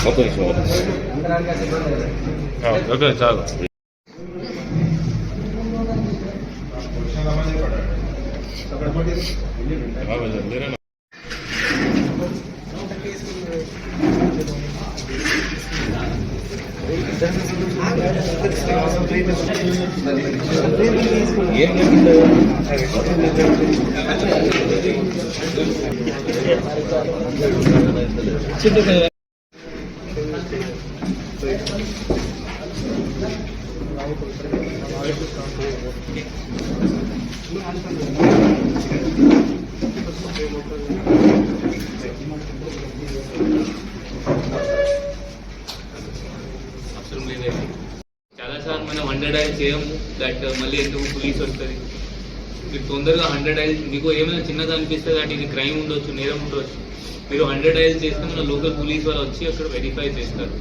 ఒక్క నిమిషం చాలు. బాగా మీరేనా ఏం జరిగిందో అవసరం లేదండి చాలాసార్లు మనం హండ్రెడ్ డైల్ చేయము దట్ మళ్ళీ ఎందుకు పోలీస్ వస్తుంది? మీరు తొందరగా హండ్రెడ్ డైల్ మీకు ఏమైనా చిన్నగా అనిపిస్తే అంటే ఇది క్రైమ్ ఉండొచ్చు నేరం ఉండొచ్చు. మీరు హండ్రెడ్ డైల్ చేస్తే మన లోకల్ పోలీస్ వాళ్ళు వచ్చి అక్కడ వెరిఫై చేస్తారు.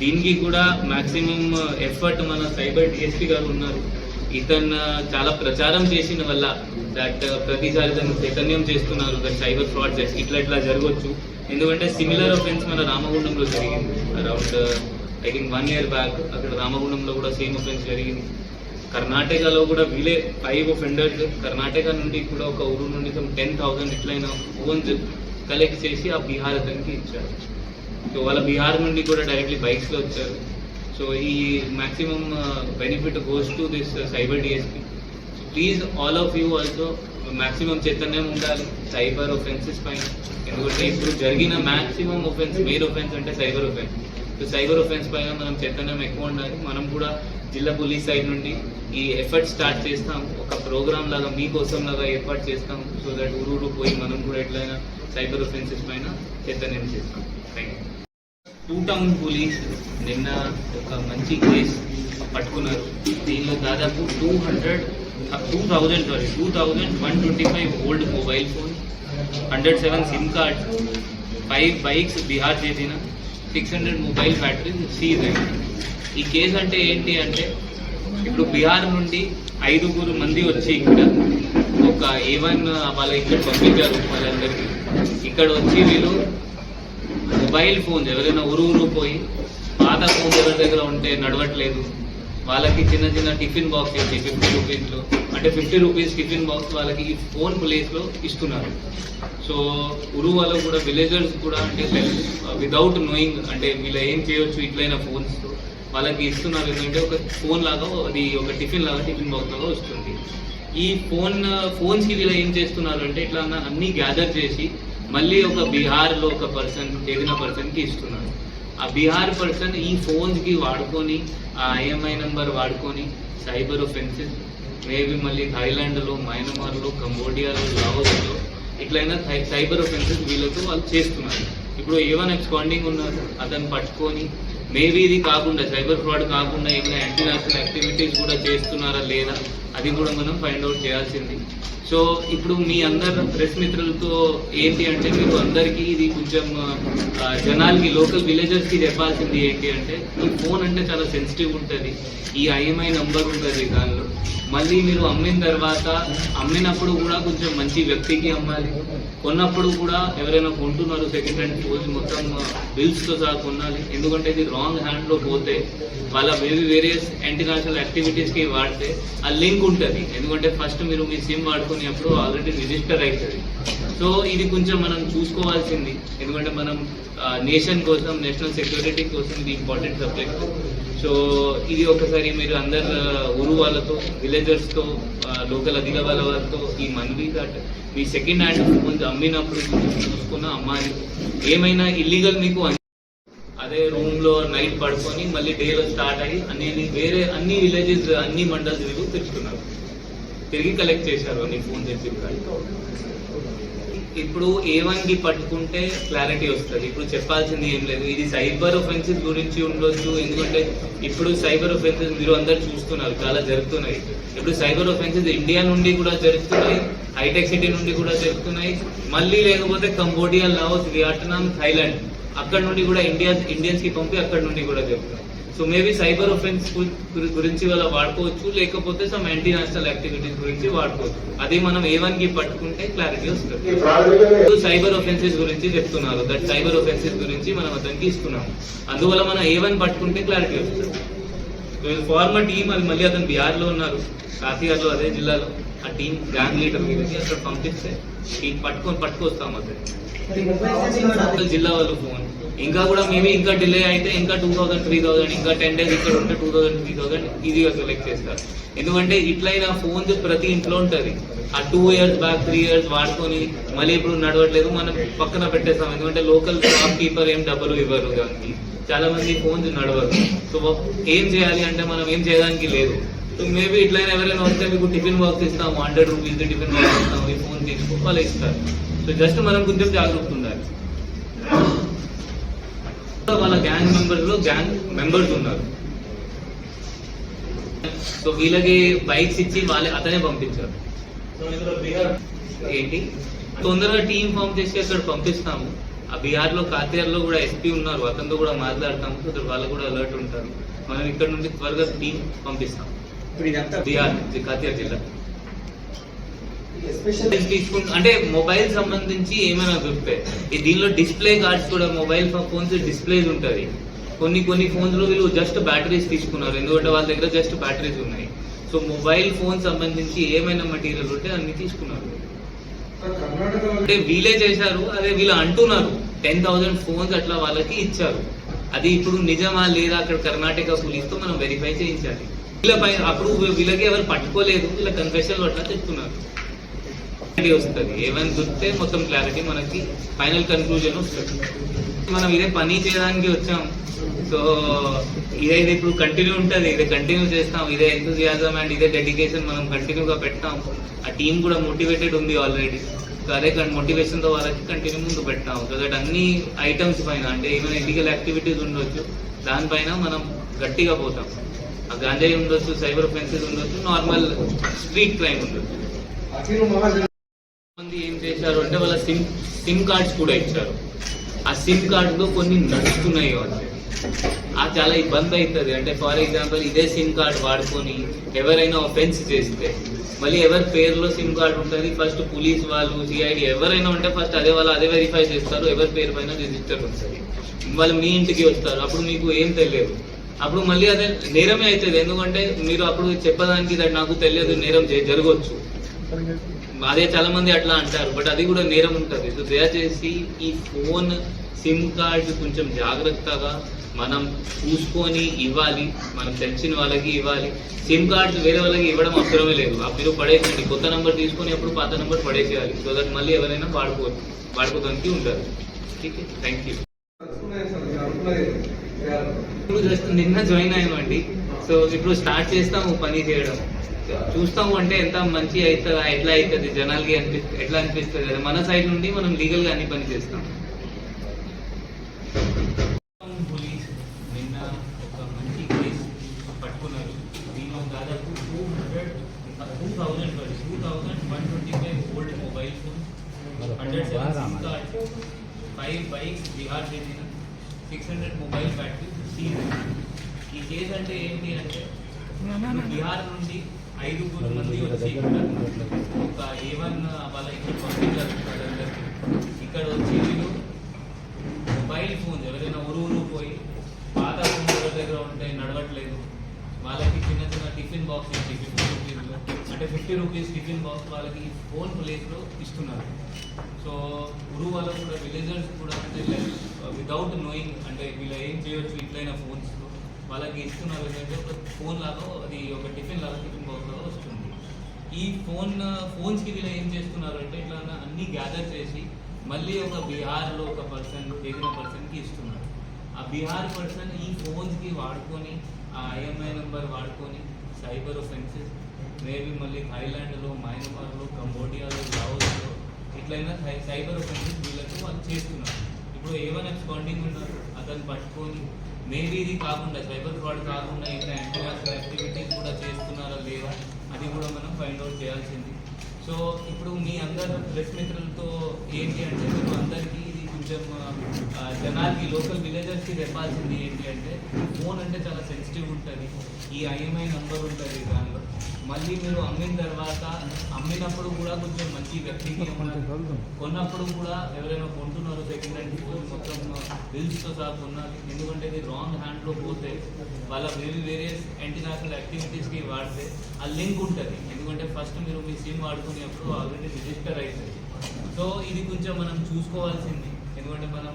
దీనికి కూడా మాక్సిమం ఎఫర్ట్ మన సైబర్ డిఎస్పీ గారు ఉన్నారు. ఇతను చాలా ప్రచారం చేసిన వల్ల దట్ ప్రతిసారి తను చైతన్యం చేస్తున్నారు దట్ సైబర్ ఫ్రాడ్ చేసి ఇట్లా ఇట్లా జరగవచ్చు ఎందుకంటే సిమిలర్ ఒఫెన్స్ మన రామగుండంలో జరిగింది. Around I think one year back అక్కడ రామగుండంలో కూడా సేమ్ ఒఫెన్స్ జరిగింది. కర్ణాటకలో కూడా వీలే ఫైవ్ ఒఫెండర్స్ కర్ణాటక నుండి కూడా ఒక ఊరు నుండి టెన్ థౌసండ్ ఇట్లయిన ఫోన్స్ కలెక్ట్ చేసి ఆ బీహార్ అతనికి ఇచ్చారు. సో వాళ్ళ బీహార్ నుండి కూడా డైరెక్ట్లీ బైక్స్లో వచ్చారు. సో ఈ maximum benefit goes to this cyber DSP so please all of you also maximum చైతన్యం ఉండాలి. సైబర్ ఒఫెన్సెస్ పైన. ఎందుకంటే ఇప్పుడు జరిగిన మ్యాక్సిమం ఒఫెన్స్ మెయిన్ ఒఫెన్స్ అంటే సైబర్ ఒఫెన్స్ సైబర్ ఒఫెన్స్ పైన మనం చైతన్యం ఎక్కువ ఉండాలి. మనం కూడా జిల్లా పోలీస్ సైడ్ నుండి ఈ ఎఫర్ట్ స్టార్ట్ చేస్తాం. ఒక ప్రోగ్రామ్ లాగా మీకోసం లాగా ఏర్పాటు చేస్తాం. సో దట్ ఊరు ఊరు పోయి మనం కూడా ఎట్లయినా సైబర్ ఒఫెన్సెస్ పైన చైతన్యం చేస్తాం. థ్యాంక్ టూ టౌన్ పోలీస్ నిన్న ఒక మంచి కేస్ పట్టుకున్నారు. దీనిలో దాదాపు two hundred two thousand sorry two thousand one twenty five old mobile phone hundred seven SIM card five bikes Bihar చేసిన. Six hundred mobile battery seize అయింది ఈ కేసు అంటే ఏంటి అంటే ఇప్పుడు బీహార్ నుండి ఐదుగురు మంది వచ్చి ఇక్కడ ఒక ఏవన్ వాళ్ళ ఇక్కడ పంపించారు వాళ్ళందరికీ. ఇక్కడ వచ్చి వీళ్ళు మొబైల్ ఫోన్స్ ఎవరైనా ఊరు ఊరు పోయి పాత ఫోన్స్ ఎవరి దగ్గర ఉంటే నడవట్లేదు. వాళ్ళకి చిన్న చిన్న టిఫిన్ బాక్స్ ఇచ్చి ఫిఫ్టీ రూపీస్లో అంటే ఫిఫ్టీ రూపీస్ టిఫిన్ బాక్స్ వాళ్ళకి ఈ ఫోన్ ప్లేస్లో ఇస్తున్నారు. సో ఉరువాలో కూడా విలేజర్స్ కూడా అంటే వితౌట్ నోయింగ్ uh, అంటే వీళ్ళు ఏం చేయొచ్చు ఇట్లైన ఫోన్స్ వాళ్ళకి ఇస్తున్నారు ఎందుకంటే ఒక ఫోన్ లాగా అది ఒక టిఫిన్ లాగా టిఫిన్ బాక్స్ లాగా వస్తుంది. ఈ ఫోన్ ఫోన్స్కి uh, వీళ్ళు ఏం చేస్తున్నారు అంటే ఇట్లా అన్ని గ్యాదర్ చేసి మళ్ళీ ఒక బీహార్లో ఒక పర్సన్ ఏదైన పర్సన్కి ఇస్తున్నారు. ఆ బీహార్ పర్సన్ ఈ ఫోన్స్కి వాడుకొని ఆ ఐఎంఐ నెంబర్ వాడుకొని సైబర్ ఒఫెన్సెస్ మేబీ మళ్ళీ థాయిలాండ్లో మయన్మార్లో కంబోడియాలో లావోస్లో ఇట్లయినా సై- సైబర్ ఒఫెన్సెస్ వీళ్ళతో వాళ్ళు చేస్తున్నారు. ఇప్పుడు ఏవన్ ఎక్స్పాండింగ్ ఉన్నారు అతను పట్టుకొని మేబీ ఇది కాకుండా సైబర్ ఫ్రాడ్ కాకుండా ఏమైనా ఇంటర్నేషనల్ యాక్టివిటీస్ కూడా చేస్తున్నారా లేదా? అది కూడా మనం ఫైండ్ అవుట్ చేయాల్సింది. సో ఇప్పుడు మీ అందరు ప్రెస్ మిత్రులతో ఏంటి అంటే మీరు అందరికీ ఇది కొంచెం జనాలకి లోకల్ విలేజర్స్కి చెప్పాల్సింది ఏంటి అంటే ఈ ఫోన్ అంటే చాలా సెన్సిటివ్ ఉంటుంది. ఈ ఐఎంఐ నంబర్ ఉంటుంది దానిలో. మళ్ళీ మీరు అమ్మిన తర్వాత అమ్మినప్పుడు కూడా కొంచెం మంచి వ్యక్తికి అమ్మాలి. కొన్నప్పుడు కూడా ఎవరైనా కొంటున్నారు సెకండ్ హ్యాండ్ పోయి మొత్తం బిల్స్తో సహా కొనాలి. ఎందుకంటే ఇది రాంగ్ హ్యాండ్లో పోతే వాళ్ళ వేవి వేరియస్ ఇంటర్నేషనల్ యాక్టివిటీస్కి వాడితే ఆ లింక్ ఉంటుంది. ఎందుకంటే ఫస్ట్ మీరు మీ సిమ్ వాడుకునేప్పుడు ఆల్రెడీ రిజిస్టర్ అవుతుంది సో ఇది కొంచెం మనం చూసుకోవాల్సింది. ఎందుకంటే మనం నేషన్ కోసం నేషనల్ సెక్యూరిటీ కోసం ఇది ఇంపార్టెంట్ సబ్జెక్ట్ సో ఇది ఒకసారి మీరు అందరు ఊరు వాళ్ళతో విలేజర్స్తో లోకల్ అధికారుల వాళ్ళతో ఈ మనవి దట్ మీ సెకండ్ హ్యాండ్ ఫోన్స్ అమ్మినప్పుడు చూసుకున్న అమ్మాయి ఏమైనా ఇల్లీగల్ మీకు అదే రూమ్లో నైట్ పడుకొని మళ్ళీ డేలో స్టార్ట్ అయ్యి అన్ని వేరే అన్ని విలేజెస్ అన్ని మండల్స్ తిరిగి తెచ్చుకున్నారు. తిరిగి కలెక్ట్ చేశారు అన్ని ఫోన్ తెచ్చి ఇప్పుడు ఏ వన్కి పట్టుకుంటే క్లారిటీ వస్తుంది. ఇప్పుడు చెప్పాల్సింది ఏం లేదు. ఇది సైబర్ ఒఫెన్సెస్ గురించి ఉండొచ్చు. ఎందుకంటే ఇప్పుడు సైబర్ ఒఫెన్సెస్ మీరు అందరు చూస్తున్నారు. చాలా జరుగుతున్నాయి. ఇప్పుడు సైబర్ ఒఫెన్సెస్ ఇండియా నుండి కూడా జరుగుతున్నాయి. హైటెక్ సిటీ నుండి కూడా జరుగుతున్నాయి. మళ్ళీ లేకపోతే కంబోడియా లావోస్ వియట్నాం థైలాండ్ అక్కడ నుండి కూడా ఇండియా ఇండియన్స్కి పంపి అక్కడ నుండి కూడా జరుగుతున్నాయి. సో మేబీ సైబర్ ఒఫెన్స్ గురించి వాళ్ళ వాడుకోవచ్చు లేకపోతే సమ్ యాంటీ నేషనల్ యాక్టివిటీస్ గురించి వాడుకోవచ్చు. అది మనం ఏ వన్కి పట్టుకుంటే క్లారిటీ వస్తుంది. సైబర్ ఒఫెన్సెస్ గురించి చెప్తున్నారు. దట్ సైబర్ ఒఫెన్సెస్ గురించి మనం అతనికి ఇస్తున్నాం అందువల్ల మనం ఏ వన్ పట్టుకుంటే క్లారిటీ వస్తుంది. ఫార్మర్ టీం అది మళ్ళీ అతను బీహార్లో ఉన్నారు. కాశీగార్లో అదే జిల్లాలో. ఆ టీం గ్యాంగ్ లీడర్ గురించి అక్కడ పంపిస్తే పట్టుకొని పట్టుకొస్తాం అతను జిల్లా వాళ్ళు ఫోన్ ఇంకా కూడా మేబీ ఇంకా డిలే అయితే ఇంకా టూ థౌసండ్ త్రీ థౌసండ్ ఇంకా టెన్ డేస్ ఇక్కడ ఉంటే టూ థౌసండ్ త్రీ థౌసండ్ ఈజీగా సెలెక్ట్ చేస్తారు. ఎందుకంటే ఇట్లయినా ఫోన్స్ ప్రతి ఇంట్లో ఉంటుంది. ఆ two years back three years వాడుకొని మళ్ళీ ఇప్పుడు నడవట్లేదు మనం పక్కన పెట్టేస్తాం. ఎందుకంటే లోకల్ షాప్ కీపర్ ఏం డబ్బులు ఇవ్వరు దానికి. చాలా మంది ఫోన్స్ నడవరు. సో ఏం చేయాలి అంటే మనం ఏం చేయడానికి లేదు. సో మేబీ ఇట్లయినా ఎవరైనా వస్తే మీకు టిఫిన్ బాక్స్ ఇస్తాము హండ్రెడ్ రూపీస్ టిఫిన్ బాక్స్ ఇస్తాము ఈ ఫోన్ తీసుకో వాళ్ళు ఇస్తారు. సో జస్ట్ మనం కొంచెం జాగ్రత్త ఉండాలి. వాళ్ళ గ్యాంగ్ మెంబర్స్లో గ్యాంగ్ మెంబర్స్ ఉన్నారు సో వీళ్ళకి బైక్స్ ఇచ్చి వాళ్ళే అతనే పంపించారు ఏంటి తొందరగా టీం ఫామ్ చేసి అక్కడ పంపిస్తాము ఆ బీహార్లో కాతేర్లో కూడా ఎస్పీ ఉన్నారు అతనితో కూడా మాట్లాడతాము సో that వాళ్ళు కూడా అలర్ట్ ఉంటారు మనం ఇక్కడ నుండి త్వరగా టీం పంపిస్తాం ఇప్పుడు ఇదంతా బీహార్ కాతేర్ జిల్లా ఎస్పెషల్ తీసుకుంటే అంటే మొబైల్ సంబంధించి ఏమైనా ఈ దీనిలో డిస్ప్లే కార్డ్స్ కూడా మొబైల్ ఫోన్స్ డిస్ప్లేస్ ఉంటది కొన్ని కొన్ని ఫోన్స్లో వీళ్ళు జస్ట్ బ్యాటరీస్ తీసుకున్నారు. ఎందుకంటే వాళ్ళ దగ్గర జస్ట్ బ్యాటరీస్ ఉన్నాయి. సో మొబైల్ ఫోన్ సంబంధించి ఏమైనా మెటీరియల్ ఉంటే అన్ని తీసుకున్నారు. అంటే వీలే చేశారు అదే వీళ్ళు అంటున్నారు. టెన్ థౌసండ్ ఫోన్స్ అట్లా వాళ్ళకి ఇచ్చారు. అది ఇప్పుడు నిజమా లేదా అక్కడ కర్ణాటక పోలీస్తో మనం వెరిఫై చేయించాలి. వీళ్ళపై అప్పుడు వీళ్ళకి ఎవరు పట్టుకోలేదు. వీళ్ళ కన్ఫెషన్ అట్లా చెప్తున్నారు. క్లారిటీ వస్తుంది. ఏమైనా చూస్తే మొత్తం క్లారిటీ మనకి ఫైనల్ కన్క్లూజన్ వస్తుంది. మనం ఇదే పని చేయడానికి వచ్చాం. సో ఇదే ఇది ఇప్పుడు కంటిన్యూ ఉంటుంది. ఇదే కంటిన్యూ చేస్తాం. ఇదే ఎంతజియాజం అండ్ ఇదే డెడికేషన్ మనం కంటిన్యూగా పెడతాం. ఆ టీం కూడా మోటివేటెడ్ ఉంది ఆల్రెడీ సో అదే మోటివేషన్తో వాళ్ళకి కంటిన్యూ ముందు పెట్టాం సో దట్ అన్ని ఐటమ్స్ పైన అంటే ఏమైనా ఇల్లీగల్ యాక్టివిటీస్ ఉండొచ్చు. దానిపైన మనం గట్టిగా పోతాం. ఆ గాంజాయి ఉండొచ్చు సైబర్ ఫెన్సెస్ ఉండొచ్చు నార్మల్ స్ట్రీట్ క్రైమ్ ఉండొచ్చు. మంది ఏం చేశారు అంటే వాళ్ళ సిమ్ సిమ్ కార్డ్స్ కూడా ఇచ్చారు. ఆ సిమ్ కార్డులో కొన్ని నడుస్తున్నాయి వాళ్ళు ఆ చాలా ఇబ్బంది అవుతుంది. అంటే ఫర్ ఎగ్జాంపుల్ ఇదే సిమ్ కార్డ్ వాడుకొని ఎవరైనా ఒఫెన్స్ చేస్తే మళ్ళీ ఎవరి పేరులో సిమ్ కార్డు ఉంటుంది ఫస్ట్ పోలీస్ వాళ్ళు సిఐడి ఎవరైనా ఉంటే ఫస్ట్ అదే వాళ్ళు అదే వెరిఫై చేస్తారు ఎవరి పేరు పైన రిజిస్టర్ ఉంటుంది వాళ్ళు మీ ఇంటికి వస్తారు అప్పుడు మీకు ఏం తెలియదు. అప్పుడు మళ్ళీ అదే నేరమే అవుతుంది. ఎందుకంటే మీరు అప్పుడు చెప్పడానికి నాకు తెలియదు నేరం జరగవచ్చు. అదే చాలా మంది అట్లా అంటారు బట్ అది కూడా నేరం ఉంటుంది. సో దయచేసి ఈ ఫోన్ సిమ్ కార్డ్ కొంచెం జాగ్రత్తగా మనం చూసుకొని ఇవ్వాలి మనం తెలిసిన వాళ్ళకి ఇవ్వాలి. సిమ్ కార్డ్స్ వేరే వాళ్ళకి ఇవ్వడం అవసరమే లేదు. ఆ మీరు పడేసండి కొత్త నెంబర్ తీసుకొని అప్పుడు పాత నెంబర్ పడేసేయాలి. సో దట్ మళ్ళీ ఎవరైనా వాడుకోవచ్చు వాడుకోవడానికి ఓకే? థ్యాంక్ యూ ఇప్పుడు జస్ట్ నిన్న జాయిన్ అయ్యామండి సో ఇప్పుడు స్టార్ట్ చేస్తాము పని చేయడం. చూస్తాము అంటే ఎంత మంచి అవుతుందా ఎట్లా అవుతుంది జనాలకి అనిపి ఎట్లా అనిపిస్తుంది అది మన సైడ్ నుండి మనం లీగల్గా అన్ని పని చేస్తాం. పోలీస్ నిన్న ఒక మంచి కేసు పట్టుకున్నారు. దీనిలో దాదాపు two hundred two thousand two thousand one twenty five old mobile phone hundred seven card five bikes Bihar చెందిన six hundred mobile battery seize ఈ కేసు అంటే ఏంటి అంటే బీహార్ నుండి ఐదుగురు మంది వచ్చి ఒక ఏ వన్ వాళ్ళ ఇక్కడ పంపించారు ఇక్కడ వచ్చి వీళ్ళు మొబైల్ ఫోన్ ఎవరైనా ఊరు పోయి పాత ఫోన్ ఎవరి దగ్గర ఉంటే నడవట్లేదు. వాళ్ళకి చిన్న చిన్న టిఫిన్ బాక్స్ ఇచ్చి ఫిఫ్టీ రూపీస్లో అంటే ఫిఫ్టీ రూపీస్ టిఫిన్ బాక్స్ వాళ్ళకి ఫోన్ ప్లేస్లో ఇస్తున్నారు. సో ఊరు వాళ్ళకు కూడా విలేజర్స్ కూడా అంటే వితౌట్ నోయింగ్ అంటే వీళ్ళు ఏం చేయొచ్చు ఇట్లైన ఫోన్స్లో వాళ్ళకి ఇస్తున్నారు. ఏంటంటే ఒక ఫోన్ లాగా అది ఒక టిఫిన్ లాగా టిఫిన్ బాక్స్ లాగా వస్తుంది. ఈ ఫోన్ ఫోన్స్కి వీళ్ళు ఏం చేస్తున్నారు అంటే ఇట్లా అన్ని గ్యాదర్ చేసి మళ్ళీ ఒక బీహార్లో ఒక పర్సన్ తెలిసిన పర్సన్కి ఇస్తున్నారు. ఆ బీహార్ పర్సన్ ఈ ఫోన్స్కి వాడుకొని ఆ ఐఎంఐ నెంబర్ వాడుకొని సైబర్ ఒఫెన్సెస్ మేబీ మళ్ళీ థాయిలాండ్లో మయన్మార్లో కంబోడియాలో లావోస్లో ఇట్లయినా సై- సైబర్ ఒఫెన్సెస్ వీళ్ళకు వాళ్ళు చేస్తున్నారు. ఇప్పుడు ఏమైనా స్పాండింగ్ ఉన్నారు. అతను పట్టుకొని మేబీ ఇది కాకుండా సైబర్ ఫ్రాడ్ కాకుండా ఇంకా ఇంటర్నేషనల్ యాక్టివిటీస్ కూడా చేస్తున్నారా లేదా అది కూడా మనం ఫైండ్ అవుట్ చేయాల్సింది. సో ఇప్పుడు మీ అందరు ప్రెస్ మిత్రులతో ఏంటి అంటే మీరు అందరికీ ఇది కొంచెం జనాలకి లోకల్ విలేజర్స్కి చెప్పాల్సింది ఏంటి అంటే ఫోన్ అంటే చాలా సెన్సిటివ్ ఉంటుంది. ఈ ఐఎంఐ నంబర్ ఉంటుంది దానిలో మళ్ళీ మీరు అమ్మిన తర్వాత అమ్మినప్పుడు కూడా కొంచెం మంచి వ్యక్తికి. కొన్నప్పుడు కూడా ఎవరైనా కొంటున్నారు సెకండ్ హ్యాండ్ మొత్తం బిల్స్తో సహా కొన్నారు ఎందుకంటే ఇది రాంగ్ హ్యాండ్లో పోతే వాళ్ళ వేరే వేరే ఇంటర్నేషనల్ యాక్టివిటీస్కి వాడితే ఆ లింక్ ఉంటుంది. ఎందుకంటే ఫస్ట్ మీరు మీ సిమ్ వాడుకునేప్పుడు ఆల్రెడీ రిజిస్టర్ అవుతుంది సో ఇది కొంచెం మనం చూసుకోవాల్సింది. ఎందుకంటే మనం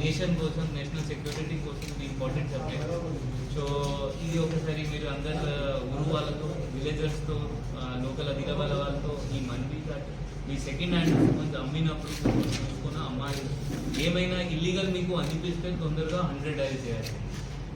నేషన్ కోసం నేషనల్ సెక్యూరిటీ కోసం ఇది ఇంపార్టెంట్ సబ్జెక్ట్ సో ఇది ఒకసారి మీరు అందరు ఊరు వాళ్ళతో విలేజర్స్తో లోకల్ అధికారుల వాళ్ళతో ఈ మనవి మీ సెకండ్ హ్యాండ్ కొంచెం అమ్మినప్పుడు చూసుకున్న అమ్మాయి ఏమైనా ఇల్లీగల్ మీకు అనిపిస్తే తొందరగా హండ్రెడ్ డైల్ చేయాలి.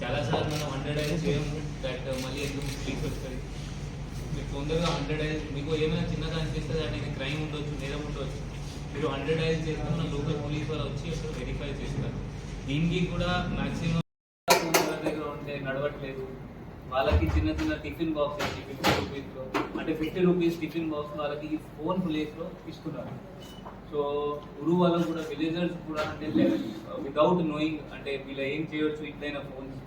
చాలాసార్లు మనం హండ్రెడ్ డైల్ చేయము దట్ మళ్ళీ ఎందుకు క్లిక్ వస్తుంది? మీరు తొందరగా హండ్రెడ్ డైల్ మీకు ఏమైనా చిన్నగా అనిపిస్తే దాని క్రైమ్ ఉండొచ్చు నేరం ఉండొచ్చు. మీరు హండ్రెడ్ ఐదు చేస్తే లోకల్ పోలీస్ వాళ్ళు వచ్చి అక్కడ వెరిఫై చేస్తారు. దీనికి కూడా మాక్సిమం దగ్గర ఉంటే నడవట్లేదు. వాళ్ళకి చిన్న చిన్న టిఫిన్ బాక్స్ ఇచ్చి ఫిఫ్టీ రూపీస్లో అంటే ఫిఫ్టీ రూపీస్ టిఫిన్ బాక్స్ వాళ్ళకి ఈ ఫోన్ ప్లేస్లో ఇస్తున్నారు. సో ఊరు వాళ్ళకు కూడా విలేజర్స్ కూడా అంటే వితౌట్ నోయింగ్ అంటే వీళ్ళు ఏం చేయొచ్చు ఇట్లైనా ఫోన్స్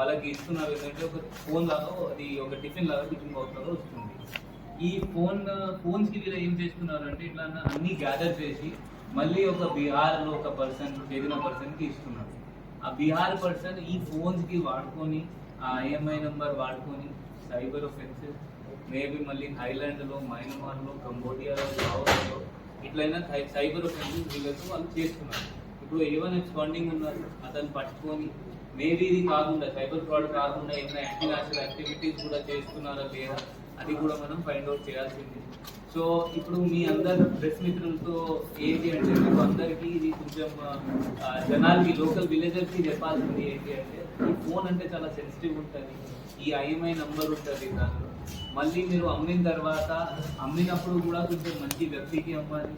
వాళ్ళకి ఇస్తున్నారు ఏంటంటే ఒక ఫోన్ లాగా అది ఒక టిఫిన్ లాగా టిఫిన్ బాక్స్ లాగా వస్తుంది. ఈ ఫోన్ ఫోన్స్కి వీళ్ళు ఏం చేస్తున్నారు అంటే ఇట్లా అన్ని గ్యాదర్ చేసి మళ్ళీ ఒక బీహార్లో ఒక పర్సన్ ఏదైనా పర్సన్కి ఇస్తున్నారు. ఆ బీహార్ పర్సన్ ఈ ఫోన్స్కి వాడుకొని ఆ ఐఎంఐ నెంబర్ వాడుకొని సైబర్ ఒఫెన్సెస్ మేబీ మళ్ళీ థైలాండ్లో మయన్మార్లో కంబోడియాలో లావోస్లో ఇట్లయినా సైబర్ ఒఫెన్సెస్ వీళ్ళతో వాళ్ళు చేస్తున్నారు. ఇప్పుడు ఏమైనా ఎక్స్పాండింగ్ ఉన్నారు. అతను పట్టుకొని మేబీ ఇది కాకుండా సైబర్ ఫ్రాడ్ కాకుండా ఏమైనా యాక్టివ్ యాక్టివిటీస్ కూడా చేస్తున్నారా లేదా? అది కూడా మనం ఫైండ్ అవుట్ చేయాల్సింది. సో ఇప్పుడు మీ అందరు ప్రెస్ మిత్రులతో ఏంటి అంటే మీకు అందరికీ ఇది కొంచెం జనాలకి లోకల్ విలేజర్స్కి చెప్పాల్సింది ఏంటి అంటే ఈ ఫోన్ అంటే చాలా సెన్సిటివ్ ఉంటుంది. ఈ ఐఎంఐ నంబర్ ఉంటుంది దానిలో మళ్ళీ మీరు అమ్మిన తర్వాత అమ్మినప్పుడు కూడా కొంచెం మంచి వ్యక్తికి అమ్మాలి.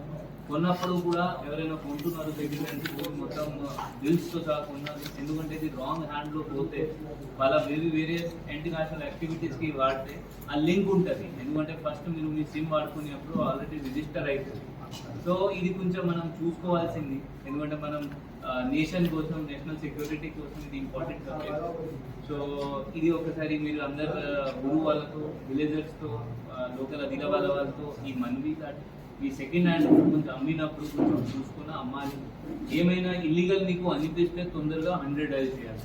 కొన్నప్పుడు కూడా ఎవరైనా కొంటున్నారు సెకండ్ ఫోన్ మొత్తం బిల్స్తో సహా కొన్నారు. ఎందుకంటే ఇది రాంగ్ హ్యాండ్లో పోతే వాళ్ళ వేరే వేరే ఇంటర్నేషనల్ యాక్టివిటీస్కి వాడితే ఆ లింక్ ఉంటుంది. ఎందుకంటే ఫస్ట్ మీరు మీ సిమ్ వాడుకునేప్పుడు ఆల్రెడీ రిజిస్టర్ అవుతుంది సో ఇది కొంచెం మనం చూసుకోవాల్సింది. ఎందుకంటే మనం నేషన్ కోసం నేషనల్ సెక్యూరిటీ కోసం ఇది ఇంపార్టెంట్ సబ్జెక్ట్ సో ఇది ఒకసారి మీరు అందరు గురువు వాళ్ళతో విలేజర్స్తో లోకల్ అధికారుల వాళ్ళతో ఈ మనవి దాటి ఈ సెకండ్ హ్యాండ్ కొంచెం అమ్మినప్పుడు కొంచెం చూసుకుని అమ్మాలి ఏమైనా ఇల్లీగల్ నీకు అనిపిస్తే తొందరగా హండ్రెడ్ డైల్ చేయాలి.